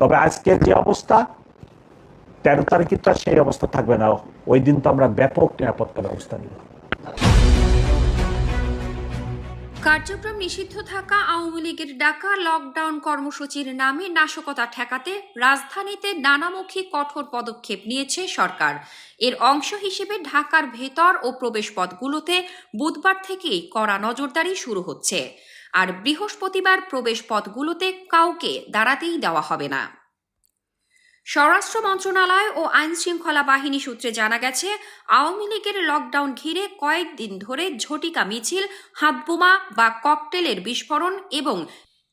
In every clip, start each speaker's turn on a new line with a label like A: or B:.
A: তবে আজকের যে অবস্থা, তেরো তারিখে তো সেই অবস্থা থাকবে না। ওই দিন তো আমরা ব্যাপক নিরাপত্তা ব্যবস্থা নিব।
B: কার্যক্রম নিষিদ্ধ থাকা আওয়ামী লীগের ডাকা লকডাউন কর্মসূচির নামে নাশকতা ঠেকাতে রাজধানীতে নানামুখী কঠোর পদক্ষেপ নিয়েছে সরকার। এর অংশ হিসেবে ঢাকার ভেতর ও প্রবেশ প্রবেশপথগুলোতে বুধবার থেকেই কড়া নজরদারি শুরু হচ্ছে। আর বৃহস্পতিবার প্রবেশ পথগুলোতে কাউকে দাঁড়াতেই দেওয়া হবে না। স্বরাষ্ট্র মন্ত্রণালয় ও আইন শৃঙ্খলা বাহিনী সূত্রে জানা গেছে, আওয়ামী লীগের লকডাউন ঘিরে কয়েকদিন ধরে ঝটিকা মিছিল, হাতবোমা বা ককটেলের বিস্ফোরণ এবং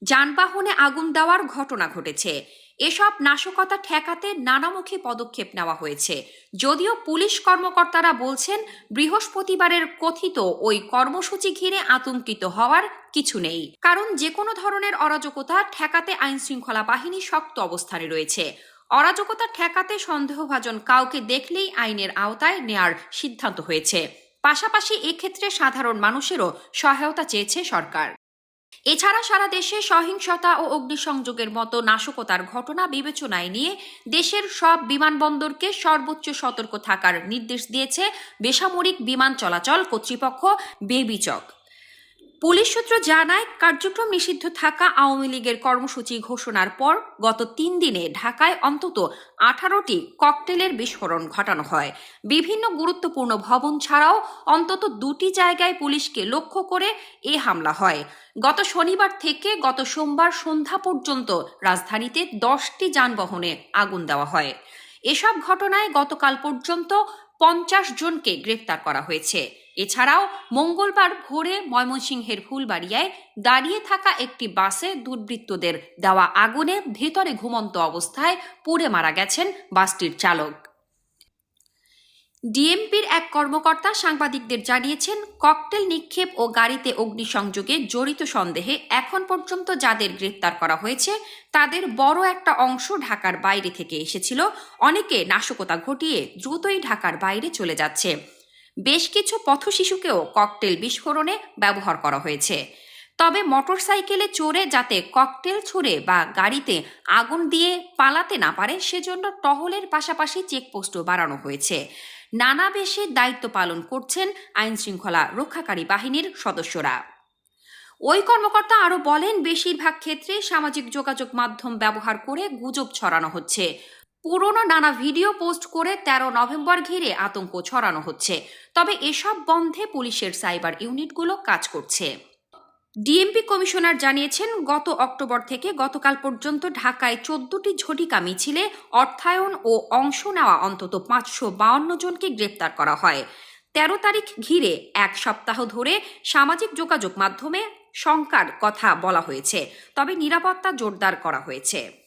B: যানবাহনে আগুন দেওয়ার ঘটনা ঘটেছে। এসব নাশকতা ঠেকাতে নানামুখী পদক্ষেপ নেওয়া হয়েছে। যদিও পুলিশ কর্মকর্তারা বলছেন, বৃহস্পতিবারের কথিত ওই কর্মসূচি ঘিরে আতঙ্কিত হওয়ার কিছু নেই। কারণ যে কোনো ধরনের অরাজকতা ঠেকাতে আইন শৃঙ্খলা বাহিনী শক্ত অবস্থানে রয়েছে। অরাজকতা ঠেকাতে সন্দেহভাজন কাউকে দেখলেই আইনের আওতায় নেয়ার সিদ্ধান্ত হয়েছে। পাশাপাশি এক্ষেত্রে সাধারণ মানুষেরও সহায়তা চেয়েছে সরকার। এছাড়া সারা দেশে সহিংসতা ও অগ্নিসংযোগের মতো নাশকতার ঘটনা বিবেচনায় নিয়ে দেশের সব বিমানবন্দরকে সর্বোচ্চ সতর্ক থাকার নির্দেশ দিয়েছে বেসামরিক বিমান চলাচল কর্তৃপক্ষ বেবিচক। পুলিশ সূত্র জানায়, কার্যক্রম নিষিদ্ধ থাকা আওয়ামী লীগের কর্মসূচি ঘোষণার পর গত তিন দিনে ঢাকায় অন্তত আঠারোটি ককটেলের বিস্ফোরণ ঘটানো হয়। বিভিন্ন গুরুত্বপূর্ণ ভবন ছাড়াও অন্তত দুটি জায়গায় পুলিশকে লক্ষ্য করে এ হামলা হয়। গত শনিবার থেকে গত সোমবার সন্ধ্যা পর্যন্ত রাজধানীতে দশটি যানবাহনে আগুন দেওয়া হয়। এসব ঘটনায় গতকাল পর্যন্ত পঞ্চাশ জনকে গ্রেফতার করা হয়েছে। এছাড়াও মঙ্গলবার ভোরে ময়মনসিংহের ফুলবাড়িয়ায় দাঁড়িয়ে থাকা একটি বাসে দুর্বৃত্তদের দেওয়া আগুনে ভেতরে ঘুমন্ত অবস্থায় পুড়ে মারা গেছেন বাসটির চালক। ডিএমপির এক কর্মকর্তা সাংবাদিকদের জানিয়েছেন, ককটেল নিক্ষেপ ও গাড়িতে অগ্নিসংযোগে জড়িত সন্দেহে এখন পর্যন্ত যাদের গ্রেপ্তার করা হয়েছে, তাদের বড় একটা অংশ ঢাকার বাইরে থেকে এসেছিল। অনেকে নাশকতা ঘটিয়ে দ্রুতই ঢাকার বাইরে চলে যাচ্ছে। বেশ কিছু পথশিশুকেও ককটেল বিস্ফোরণে ব্যবহার করা হয়েছে। তবে মোটরসাইকেলে চড়ে যাতে ককটেল ছুড়ে বা গাড়িতে আগুন দিয়ে পালাতে না পারে, সেজন্য টহলের পাশাপাশি চেকপোস্টও বাড়ানো হয়েছে। নানা বেশে দায়িত্ব পালন করছেন আইন শৃঙ্খলা রক্ষাকারী বাহিনীর সদস্যরা। ওই কর্মকর্তা আরও বলেন, বেশিরভাগ ক্ষেত্রে সামাজিক যোগাযোগ মাধ্যম ব্যবহার করে গুজব ছড়ানো হচ্ছে। পুরনো নানা ভিডিও পোস্ট করে তেরো নভেম্বর ঘিরে আতঙ্ক ছড়ানো হচ্ছে। তবে এসব বন্ধে পুলিশের সাইবার ইউনিটগুলো কাজ করছে। ডিএমপি কমিশনার জানিয়েছেন, গত অক্টোবর থেকে গতকাল পর্যন্ত ঢাকায় চোদ্দটি ঝটিকা মিছিলে অর্থায়ন ও অংশ নেওয়া অন্তত পাঁচশো বাউন্ন জনকে গ্রেপ্তার করা হয়। তেরো তারিখ ঘিরে এক সপ্তাহ ধরে সামাজিক যোগাযোগ মাধ্যমে শঙ্কার কথা বলা হয়েছে, তবে নিরাপত্তা জোরদার করা হয়েছে।